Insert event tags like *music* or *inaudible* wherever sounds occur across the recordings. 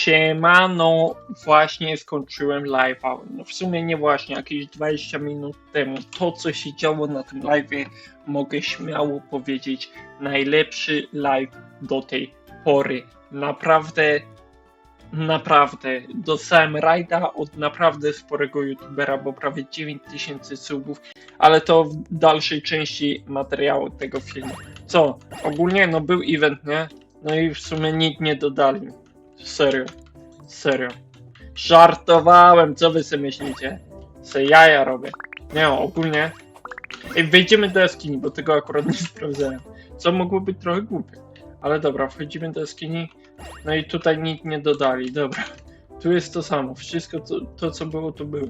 Siemano, właśnie skończyłem live'a. No w sumie nie właśnie, jakieś 20 minut temu. To, co się działo na tym live'ie, mogę śmiało powiedzieć, najlepszy live do tej pory. Naprawdę, naprawdę, dostałem rajda od naprawdę sporego youtubera, bo prawie 9000 subów, ale to w dalszej części materiału tego filmu. Co? Ogólnie, no był event, nie? No i w sumie nikt nie dodali. Serio. Serio. Żartowałem, co wy sobie myślicie? Se jaja robię. Nie, no, ogólnie. Ej, wejdziemy do jaskini, bo tego akurat nie *laughs* sprawdzałem. Co mogło być trochę głupie. Ale dobra, wchodzimy do jaskini. No i tutaj nikt nie dodali, dobra. Tu jest to samo. Wszystko to, to co było, to było.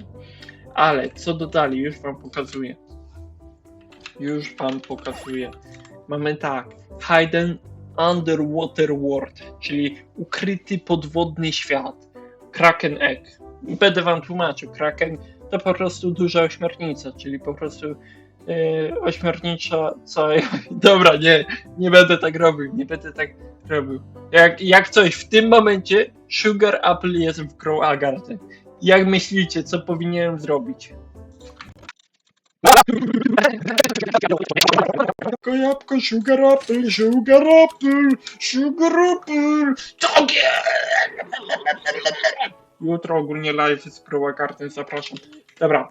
Ale co dodali, już wam pokazuję. Już wam pokazuję. Mamy tak. Hidden Underwater World, czyli ukryty podwodny świat. Kraken Egg. Będę wam tłumaczył. Kraken to po prostu duża ośmiornica, czyli po prostu yy, ośmiornicza. *laughs* Dobra, nie, nie będę tak robił, nie będę tak robił. Jak, jak coś w tym momencie Sugar Apple jest w Grow Agarty. Jak myślicie, co powinienem zrobić? Jabłko, sugar apple, sugar apple, sugar apple! Jutro ogólnie live z Growa Garden, zapraszam. Dobra,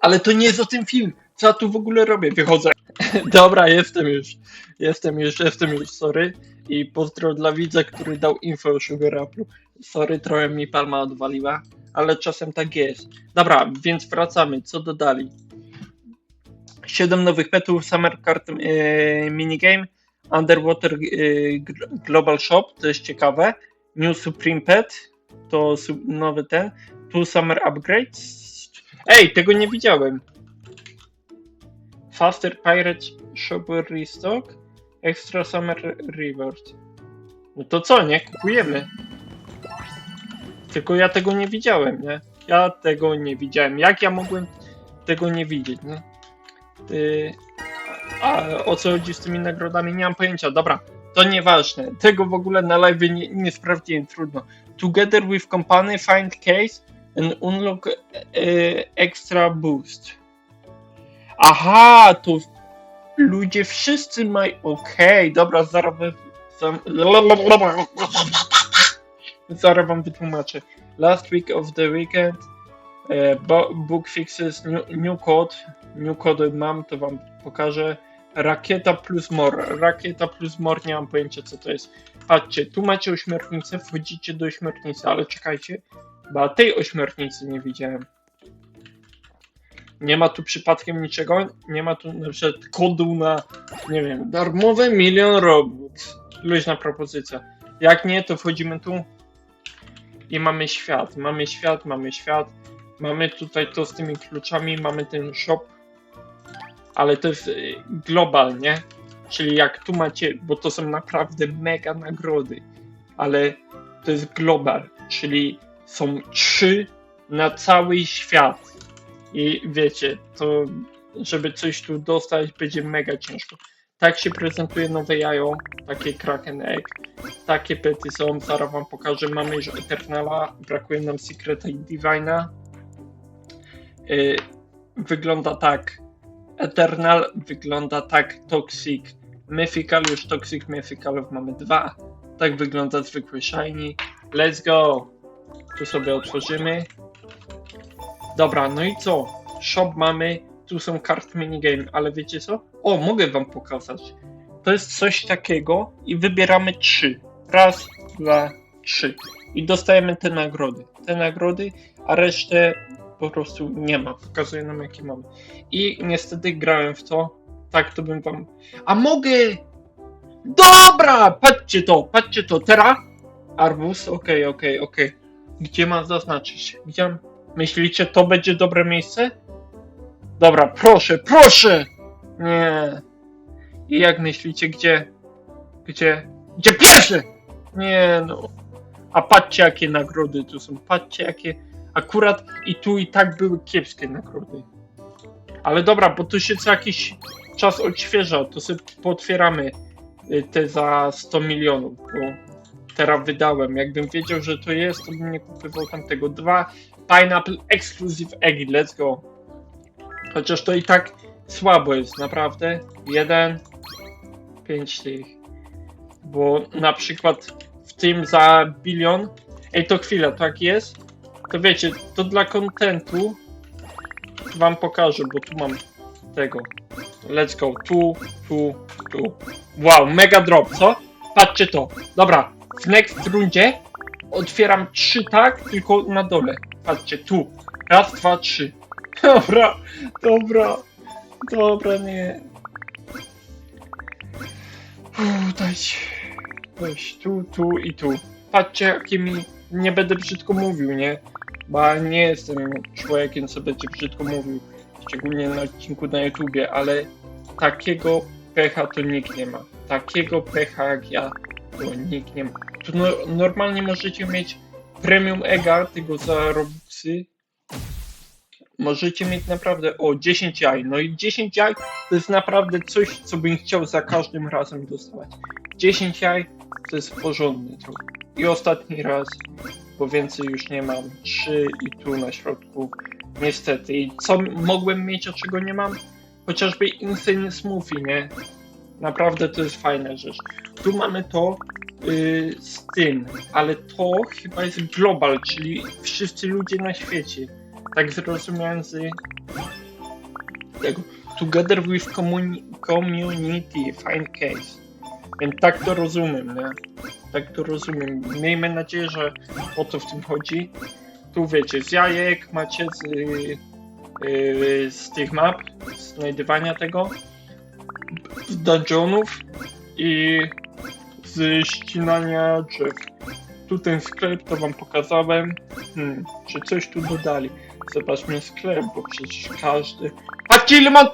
ale to nie jest o tym film. Co ja tu w ogóle robię? Wychodzę. *laughs* Dobra, jestem już. Jestem już, jestem już, sorry. I pozdro dla widza, który dał info o Sugar Apple. Sorry, trochę mi palma odwaliła, ale czasem tak jest. Dobra, więc wracamy. Co dodali? 7 nowych petów, Summer Card e, Minigame, Underwater e, Gl- Global Shop, to jest ciekawe. New Supreme Pet, to nowy ten. Two Summer Upgrades. Ej, tego nie widziałem. Faster Pirate Shop Restock, Extra Summer Reward. No to co, nie? Kupujemy. Tylko ja tego nie widziałem, nie? Ja tego nie widziałem. Jak ja mogłem tego nie widzieć, nie? Yy, a o co chodzi z tymi nagrodami? Nie mam pojęcia. Dobra, to nieważne. Tego w ogóle na live nie, nie sprawdziłem, trudno. Together with company, find case and unlock e, extra boost. Aha, to ludzie wszyscy mają. Okej, dobra, zaraz. *laughs* Zaraz wam wytłumaczę. Last week of the weekend. E, bo, book fixes new, new code. New code mam, to wam pokażę. Rakieta plus more. Rakieta plus more, nie mam pojęcia co to jest. Patrzcie, tu macie ośmiornicę, wchodzicie do ośmiornicy, ale czekajcie, bo tej ośmiornicy nie widziałem. Nie ma tu przypadkiem niczego, nie ma tu na przykład kodu na, nie wiem, darmowe milion robux. Luźna propozycja. Jak nie, to wchodzimy tu i mamy świat. Mamy świat, mamy świat. Mamy tutaj to z tymi kluczami, mamy ten shop, ale to jest y, global, nie? Czyli jak tu macie, bo to są naprawdę mega nagrody, ale to jest global, czyli są trzy na cały świat. I wiecie, to żeby coś tu dostać będzie mega ciężko. Tak się prezentuje nowe jajo, takie Kraken Egg. Takie pety są, zaraz wam pokażę. Mamy już Eternala, brakuje nam Secreta i Divina. Yy, wygląda tak. Eternal wygląda tak Toxic. Mythical, już Toxic Mythicalów mamy dwa. Tak wygląda zwykły Shiny. Let's go! Tu sobie otworzymy. Dobra, no i co? Shop mamy, tu są kart minigame, ale wiecie co? O, mogę wam pokazać. To jest coś takiego i wybieramy trzy. Raz, dwa, trzy. I dostajemy te nagrody. Te nagrody, a resztę po prostu nie ma. Pokazuje nam jakie mamy. I niestety grałem w to. Tak to bym wam. A mogę! Dobra! Patrzcie to, patrzcie to. Teraz? Arbus, okej, okej, okej. Gdzie mam zaznaczyć? Gdzie. Myślicie, to będzie dobre miejsce? Dobra, proszę, proszę! Nie. I jak myślicie, gdzie? Gdzie? Gdzie pierwszy? Nie no. A patrzcie, jakie nagrody tu są. Patrzcie, jakie. Akurat i tu i tak były kiepskie nagrody. Ale dobra, bo tu się co jakiś czas odświeża. To sobie potwieramy y, te za 100 milionów. Bo teraz wydałem. Jakbym wiedział, że to jest, to bym nie kupował tamtego. Dwa Pineapple Exclusive Egg, let's go. Chociaż to i tak słabo jest, naprawdę. Jeden, pięć tych. Bo na przykład w tym za bilion. Ej, to chwila, tak jest? To wiecie, to dla kontentu wam pokażę, bo tu mam tego. Let's go. Tu, tu, tu. Wow, mega drop, co? Patrzcie to. Dobra, w next rundzie otwieram trzy tak, tylko na dole. Patrzcie, tu. Raz, dwa, trzy. *laughs* Dobra, dobra. Dobra, nie. Uff, dajcie. Weź tu, tu i tu. Patrzcie, jakimi... Nie będę brzydko mówił, nie? Bo nie jestem człowiekiem, co będzie brzydko mówił. Szczególnie na odcinku na YouTubie, ale takiego pecha to nikt nie ma. Takiego pecha jak ja to nikt nie ma. No, normalnie możecie mieć premium ega tego za robuxy. Możecie mieć naprawdę o 10 jaj. No i 10 jaj to jest naprawdę coś, co bym chciał za każdym razem dostawać. 10 jaj to jest porządny trup. I ostatni raz, bo więcej już nie mam. 3 i tu na środku. Niestety. I co mogłem mieć, a czego nie mam? Chociażby Insane Smoothie, nie? Naprawdę to jest fajna rzecz. Tu mamy to yy, z tym, ale to chyba jest global, czyli wszyscy ludzie na świecie. Tak zrozumiałem z tego. Together with communi- community, find case. Więc tak to rozumiem, nie? Tak to rozumiem. Miejmy nadzieję, że o to w tym chodzi. Tu wiecie, z jajek macie z, yy, z tych map, znajdywania tego, z dungeonów i z ścinania drzew. Tu ten sklep, to wam pokazałem. Hmm, czy coś tu dodali? Zobaczmy sklep, bo przecież każdy... Patrzcie ile mam...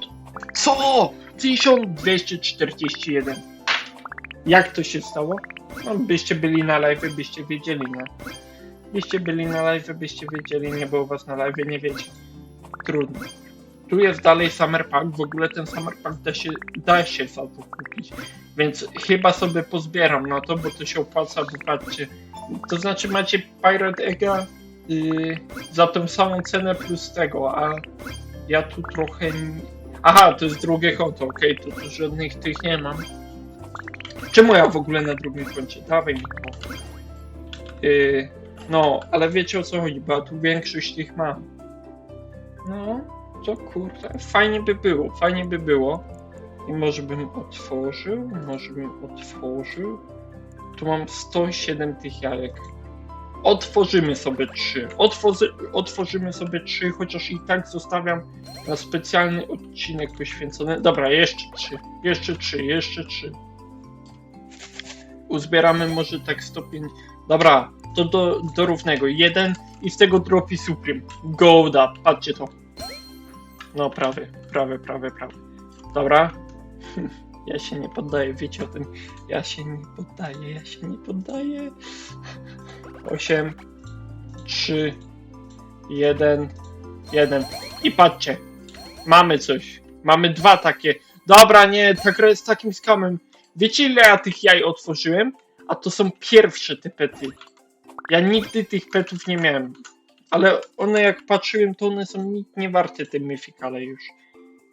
Co? 1241. Jak to się stało? No, byście byli na live, byście wiedzieli, nie? Byście byli na live, byście wiedzieli, nie było was na live, nie wiecie. Trudno. Tu jest dalej Summer Pack, w ogóle ten Summer Pack da się, da się za to kupić. Więc chyba sobie pozbieram na to, bo to się opłaca, bo patrzcie. To znaczy macie Pirate Egga yy, za tą samą cenę plus tego, a ja tu trochę... Aha, to jest drugie konto, okej, to tu żadnych tych nie mam. Czemu ja w ogóle na drugim koncie? Dawaj mi to. Yy, no, ale wiecie o co chodzi, bo tu większość tych mam. No, to kurde, fajnie by było, fajnie by było. I może bym otworzył, może bym otworzył. Tu mam 107 tych jajek. Otworzymy sobie trzy. Otworzy, otworzymy sobie trzy, chociaż i tak zostawiam na specjalny odcinek poświęcony. Dobra, jeszcze trzy, jeszcze trzy, jeszcze trzy. Uzbieramy może tak stopień. Dobra, to do, do równego. Jeden i z tego dropi Supreme. Golda, patrzcie to. No, prawie, prawie, prawie, prawie. Dobra. *laughs* Ja się nie poddaję, wiecie o tym. Ja się nie poddaję, ja się nie poddaję. 8, 3, 1, 1. I patrzcie, mamy coś. Mamy dwa takie. Dobra, nie, ta gra jest takim skamem. Wiecie ile ja tych jaj otworzyłem? A to są pierwsze te pety. Ja nigdy tych petów nie miałem. Ale one jak patrzyłem, to one są nic nie warte te myfikale już.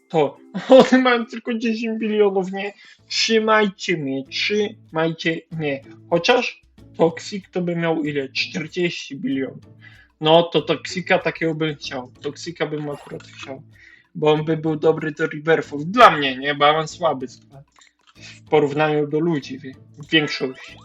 To. *laughs* One mają tylko 10 bilionów, nie? Trzymajcie mnie, trzymajcie mnie. Chociaż Toxic to by miał ile? 40 bilionów. No to Toxika takiego bym chciał. Toxika bym akurat chciał. Bo on by był dobry do rewerfów. Dla mnie, nie? Bo ja mam słaby skład. W porównaniu do ludzi, w większości.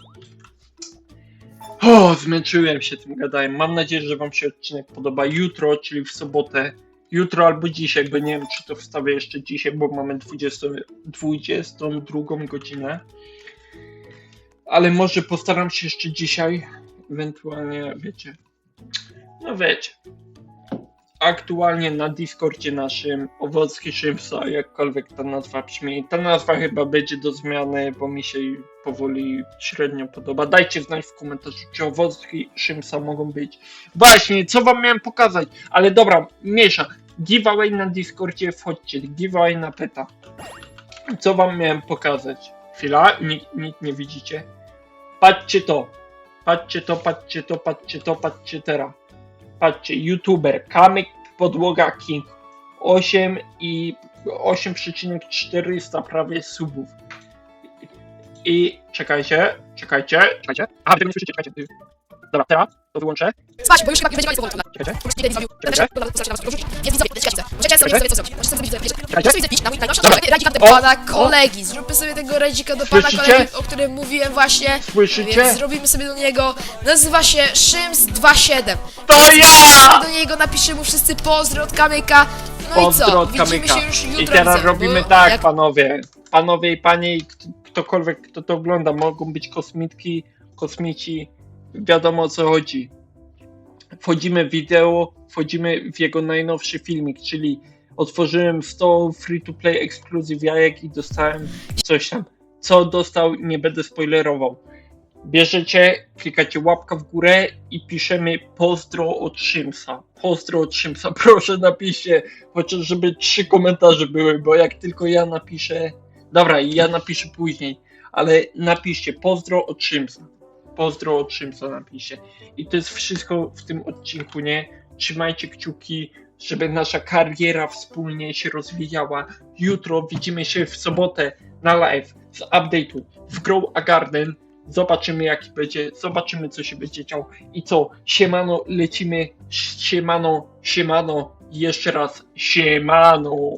O, zmęczyłem się tym gadaniem. Mam nadzieję, że Wam się odcinek podoba. Jutro, czyli w sobotę, jutro albo dzisiaj, bo nie wiem, czy to wstawię jeszcze dzisiaj, bo mamy 20, 22 godzinę. Ale może postaram się jeszcze dzisiaj, ewentualnie, wiecie, no wiecie. Aktualnie na Discordzie naszym Owocki Szymsa, jakkolwiek ta nazwa brzmi. Ta nazwa chyba będzie do zmiany, bo mi się powoli średnio podoba. Dajcie znać w komentarzu, czy Owocki Szymsa mogą być. Właśnie, co wam miałem pokazać? Ale dobra, mniejsza. Giveaway na Discordzie, wchodźcie. Giveaway na peta. Co wam miałem pokazać? Chwila, nikt, nikt nie widzicie. Patrzcie to. Patrzcie to, patrzcie to, patrzcie to, patrzcie teraz. Patrzcie, youtuber, Kamyk Podłoga King. 8 i 8,400 prawie subów. I czekajcie, czekajcie, czekajcie. Aha, wy tego nie słyszycie, czekajcie. Dobra, teraz to wyłączę. Spać, bo już chyba będzie koniec powoli. Czekajcie. Często nie sobie co zrobić. Sobie sobie na mój najnowszy radzika do pana kolegi. Zróbmy sobie tego radzika do pana kolegi, o którym mówiłem właśnie. Słyszycie? Więc zrobimy sobie do niego. Nazywa się Szyms27. To ja! Do niego napiszemy mu wszyscy pozdro od kamyka. No i co? Widzimy się już jutro. I teraz robimy tak, panowie. Panowie i panie, i kt- ktokolwiek, kto to ogląda, mogą być kosmitki, kosmici. Wiadomo o co chodzi. Wchodzimy w wideo, wchodzimy w jego najnowszy filmik, czyli otworzyłem 100 free-to-play exclusive jajek i dostałem coś tam. Co dostał, nie będę spoilerował. Bierzecie, klikacie łapka w górę i piszemy pozdro od Szymsa. Pozdro od Szymsa. *laughs* Proszę napiszcie, chociaż żeby trzy komentarze były, bo jak tylko ja napiszę. Dobra, ja napiszę później, ale napiszcie pozdro od Szymsa. Pozdro od Szymsa napiszcie. I to jest wszystko w tym odcinku, nie? Trzymajcie kciuki, żeby nasza kariera wspólnie się rozwijała. Jutro widzimy się w sobotę na live z update'u w Grow a Garden. Zobaczymy jaki będzie, zobaczymy co się będzie działo i co, siemano, lecimy, siemano, siemano, jeszcze raz siemano.